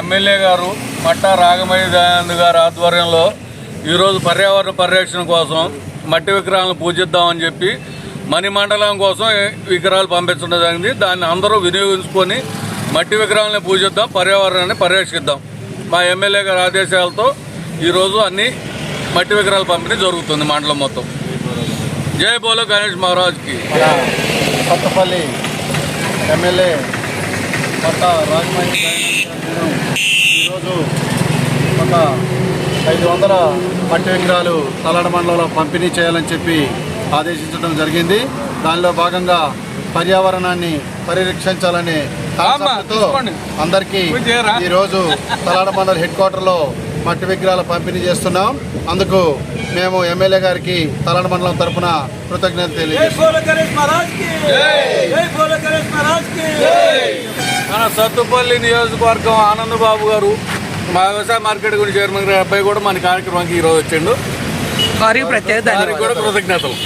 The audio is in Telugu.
ఎమ్మెల్యే గారు మట్టా రాగమయ్య దయానంద్ గారి ఆధ్వర్యంలో ఈరోజు పర్యావరణ పరిరక్షణ కోసం మట్టి విగ్రహాలను పూజిద్దామని చెప్పి మణి మండలం కోసం విగ్రహాలు పంపించడం జరిగింది. దాన్ని అందరూ వినియోగించుకొని మట్టి విగ్రహాలను పూజిద్దాం పర్యావరణాన్ని పరిరక్షిద్దాం. మా ఎమ్మెల్యే గారి ఆదేశాలతో ఈరోజు అన్ని మట్టి విగ్రహాలు పంపిణీ జరుగుతుంది మండలం మొత్తం. జై బోలో గణేష్ మహారాజ్కి. కొత్తపల్లి ఎమ్మెల్యే కొత్త రాజమండ్రి ఈరోజు ఒక ఐదు వందల మట్టి విగ్రహాలు తలాడ మండలంలో పంపిణీ చేయాలని చెప్పి ఆదేశించడం జరిగింది. దానిలో భాగంగా పర్యావరణాన్ని పరిరక్షించాలనే కాన్సెప్ట్తో. అందరికీ? ఈరోజు తలాడ మండల హెడ్ క్వార్టర్లో మట్టి విగ్రహాల పంపిణీ చేస్తున్నాం. అందుకు మేము ఎమ్మెల్యే గారికి తలాడ మండలం తరపున కృతజ్ఞత जय తెలియజేస్తున్నాం. సత్తుపల్లి నియోజకవర్గం ఆనందబాబు గారు మా వ్యవసాయ మార్కెట్ గురించి చైర్మన్ గారి అబ్బాయి కూడా మన కార్యక్రమానికి ఈరోజు వచ్చిండు. వారికి కూడా కృతజ్ఞతలు.